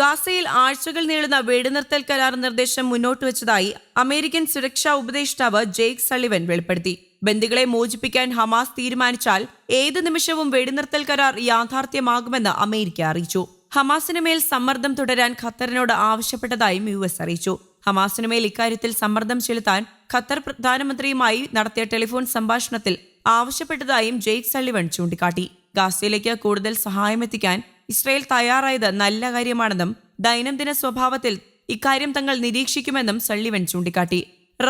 ഗാസയിൽ ആഴ്ചകൾ നീളുന്ന വെടിനിർത്തൽ കരാർ നിർദ്ദേശം മുന്നോട്ട് വെച്ചതായി അമേരിക്കൻ സുരക്ഷാ ഉപദേഷ്ടാവ് ജെയ്ക് സളിവൻ വെളിപ്പെടുത്തി. ബന്ദികളെ മോചിപ്പിക്കാൻ ഹമാസ് തീരുമാനിച്ചാൽ ഏത് നിമിഷവും വെടിനിർത്തൽ കരാർ യാഥാർത്ഥ്യമാകുമെന്ന് അമേരിക്ക അറിയിച്ചു. ഹമാസിന് മേൽ സമ്മർദ്ദം തുടരാൻ ഖത്തറിനോട് ആവശ്യപ്പെട്ടതായും യു എസ് അറിയിച്ചു. ഹമാസിന് മേൽ ഇക്കാര്യത്തിൽ സമ്മർദ്ദം ചെലുത്താൻ ഖത്തർ പ്രധാനമന്ത്രിയുമായി നടത്തിയ ടെലിഫോൺ സംഭാഷണത്തിൽ ആവശ്യപ്പെട്ടതായും ജെയ്ക് സള്ളിവൺ ചൂണ്ടിക്കാട്ടി. ഗാസയിലേക്ക് കൂടുതൽ സഹായമെത്തിക്കാൻ ഇസ്രയേൽ തയ്യാറായത് നല്ല കാര്യമാണെന്നും ദൈനംദിന സ്വഭാവത്തിൽ ഇക്കാര്യം തങ്ങൾ നിരീക്ഷിക്കുമെന്നും സള്ളിവൻ ചൂണ്ടിക്കാട്ടി.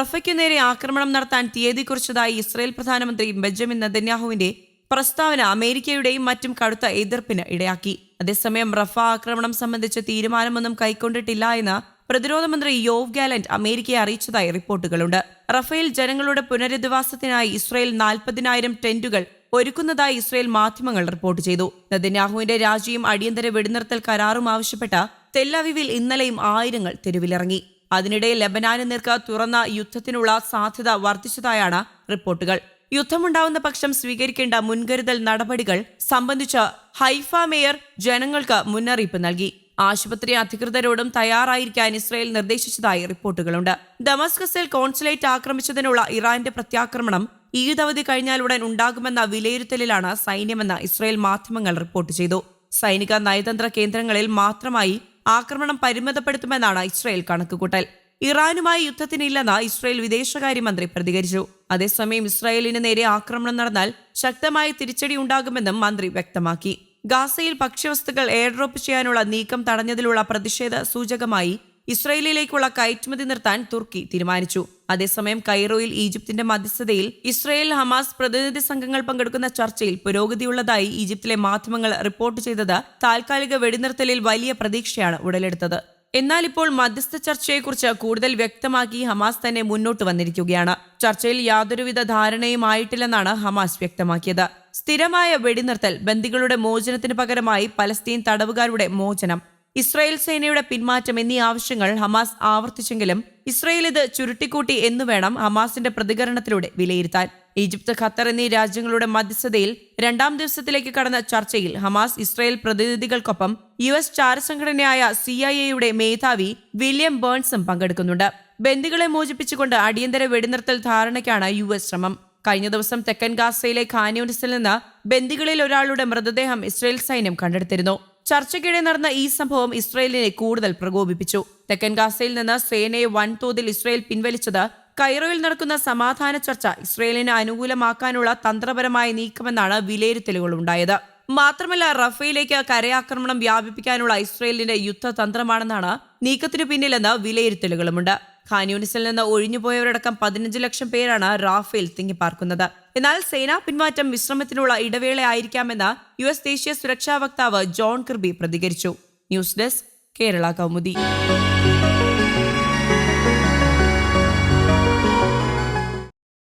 റഫയ്ക്കു നേരെ ആക്രമണം നടത്താൻ തീയതി കുറിച്ചതായി ഇസ്രയേൽ പ്രധാനമന്ത്രി ബെഞ്ചമിൻ നദന്യാഹുവിന്റെ പ്രസ്താവന അമേരിക്കയുടെയും മറ്റും കടുത്ത എതിർപ്പിന് ഇടയാക്കി. അതേസമയം റഫ ആക്രമണം സംബന്ധിച്ച തീരുമാനമൊന്നും കൈക്കൊണ്ടിട്ടില്ല എന്ന് പ്രതിരോധ മന്ത്രി യോവ് ഗാലന്റ് അമേരിക്കയെ അറിയിച്ചതായി റിപ്പോർട്ടുകളുണ്ട്. റഫേൽ ജനങ്ങളുടെ പുനരധിവാസത്തിനായി ഇസ്രയേൽ നാൽപ്പതിനായിരം ടെന്റുകൾ ഒരുക്കുന്നതായി ഇസ്രയേൽ മാധ്യമങ്ങൾ റിപ്പോർട്ട് ചെയ്തു. നദിനാഹുവിന്റെ രാജിയും അടിയന്തര വെടിനിർത്തൽ കരാറും ആവശ്യപ്പെട്ട തെല്ലവിവിൽ ഇന്നലെയും ആയിരങ്ങൾ തെരുവിലിറങ്ങി. അതിനിടെ ലബനാന് നേർക്ക് തുറന്ന യുദ്ധത്തിനുള്ള സാധ്യത വർദ്ധിച്ചതായാണ് റിപ്പോർട്ടുകൾ. യുദ്ധമുണ്ടാവുന്ന പക്ഷം സ്വീകരിക്കേണ്ട മുൻകരുതൽ നടപടികൾ സംബന്ധിച്ച് ഹൈഫ മേയർ ജനങ്ങൾക്ക് മുന്നറിയിപ്പ് നൽകി. ആശുപത്രി അധികൃതരോടും തയ്യാറായിരിക്കാൻ ഇസ്രയേൽ നിർദ്ദേശിച്ചതായി റിപ്പോർട്ടുകളുണ്ട്. ദമസ്കസിൽ കോൺസുലേറ്റ് ആക്രമിച്ചതിനുള്ള ഇറാന്റെ പ്രത്യാക്രമണം ഈദ് അവധി കഴിഞ്ഞാലുടൻ ഉണ്ടാകുമെന്ന വിലയിരുത്തലിലാണ് സൈന്യമെന്ന് ഇസ്രായേൽ മാധ്യമങ്ങൾ റിപ്പോർട്ട് ചെയ്തു. സൈനിക നയതന്ത്ര കേന്ദ്രങ്ങളിൽ മാത്രമായി ആക്രമണം പരിമിതപ്പെടുത്തുമെന്നാണ് ഇസ്രായേൽ കണക്കുകൂട്ടൽ. ഇറാനുമായി യുദ്ധത്തിനില്ലെന്ന് ഇസ്രായേൽ വിദേശകാര്യമന്ത്രി പ്രതികരിച്ചു. അതേസമയം ഇസ്രായേലിന് നേരെ ആക്രമണം നടന്നാൽ ശക്തമായ തിരിച്ചടി ഉണ്ടാകുമെന്നും മന്ത്രി വ്യക്തമാക്കി. ഗാസയിൽ ഭക്ഷ്യവസ്തുക്കൾ എയർഡ്രോപ്പ് ചെയ്യാനുള്ള നീക്കം തടഞ്ഞതിലുള്ള പ്രതിഷേധ സൂചകമായി ഇസ്രയേലിലേക്കുള്ള കയറ്റുമതി നിർത്താൻ തുർക്കി തീരുമാനിച്ചു. അതേസമയം കൈറോയിൽ ഈജിപ്തിന്റെ മധ്യസ്ഥതയിൽ ഇസ്രയേൽ ഹമാസ് പ്രതിനിധി സംഘങ്ങൾ പങ്കെടുക്കുന്ന ചർച്ചയിൽ പുരോഗതിയുള്ളതായി ഈജിപ്തിലെ മാധ്യമങ്ങൾ റിപ്പോർട്ട് ചെയ്തത് താൽക്കാലിക വെടിനിർത്തലിൽ വലിയ പ്രതീക്ഷയാണ് ഉടലെടുത്തത്. എന്നാൽ ഇപ്പോൾ മധ്യസ്ഥ ചർച്ചയെക്കുറിച്ച് കൂടുതൽ വ്യക്തമാക്കി ഹമാസ് തന്നെ മുന്നോട്ട് വന്നിരിക്കുകയാണ്. ചർച്ചയിൽ യാതൊരുവിധ ധാരണയും ആയിട്ടില്ലെന്നാണ് ഹമാസ് വ്യക്തമാക്കിയത്. സ്ഥിരമായ വെടിനിർത്തൽ ബന്ദികളുടെ മോചനത്തിന് പകരമായി പലസ്തീൻ തടവുകാരുടെ മോചനം. ഇസ്രായേൽ സേനയുടെ പിന്മാറ്റം എന്നീ ആവശ്യങ്ങൾ ഹമാസ് ആവർത്തിച്ചെങ്കിലും ഇസ്രായേൽ ഇത് ചുരുട്ടിക്കൂട്ടി എന്നു വേണം ഹമാസിന്റെ പ്രതികരണത്തിലൂടെ വിലയിരുത്താൻ. ഈജിപ്ത് ഖത്തർ എന്നീ രാജ്യങ്ങളുടെ മധ്യസ്ഥതയിൽ രണ്ടാം ദിവസത്തിലേക്ക് കടന്ന ചർച്ചയിൽ ഹമാസ് ഇസ്രായേൽ പ്രതിനിധികൾക്കൊപ്പം യു എസ് ചാരസംഘടനയായ സി ഐ എയുടെ മേധാവി വില്യം ബേൺസും പങ്കെടുക്കുന്നുണ്ട്. ബന്ദികളെ മോചിപ്പിച്ചുകൊണ്ട് അടിയന്തര വെടിനിർത്തൽ ധാരണയ്ക്കാണ് യു എസ് ശ്രമം. കഴിഞ്ഞ ദിവസം തെക്കൻ ഗാസയിലെ ഖാന്യൂണിസിൽ നിന്ന് ബന്ദികളിൽ ഒരാളുടെ മൃതദേഹം ഇസ്രായേൽ സൈന്യം കണ്ടെടുത്തിരുന്നു. ചർച്ചയ്ക്കിടെ നടന്ന ഈ സംഭവം ഇസ്രയേലിനെ കൂടുതൽ പ്രകോപിപ്പിച്ചു. തെക്കൻ ഗാസയിൽ നിന്ന് സേനയെ വൻതോതിൽ ഇസ്രയേൽ പിൻവലിച്ചത് കൈറോയിൽ നടക്കുന്ന സമാധാന ചർച്ച ഇസ്രയേലിന് അനുകൂലമാക്കാനുള്ള തന്ത്രപരമായ നീക്കമെന്നാണ് വിലയിരുത്തലുകൾ ഉണ്ടായത് മാത്രമല്ല റഫയിലേക്ക് കരയാക്രമണം വ്യാപിപ്പിക്കാനുള്ള ഇസ്രയേലിന്റെ യുദ്ധതന്ത്രമാണെന്നാണ് നീക്കത്തിനു പിന്നിലെന്ന് വിലയിരുത്തലുകളുമുണ്ട്. ഖാനൂനിസിൽ നിന്ന് ഒഴിഞ്ഞുപോയവരടക്കം പതിനഞ്ച് ലക്ഷം പേരാണ് റാഫേൽ തിങ്ങിപ്പാർക്കുന്നത്. എന്നാൽ സേനാ പിന്മാറ്റം വിശ്രമത്തിനുള്ള ഇടവേളയായിരിക്കാമെന്ന് യു എസ് ദേശീയ സുരക്ഷാ വക്താവ് ജോൺ കിർബി പ്രതികരിച്ചു. News desk Kerala Kaumudi.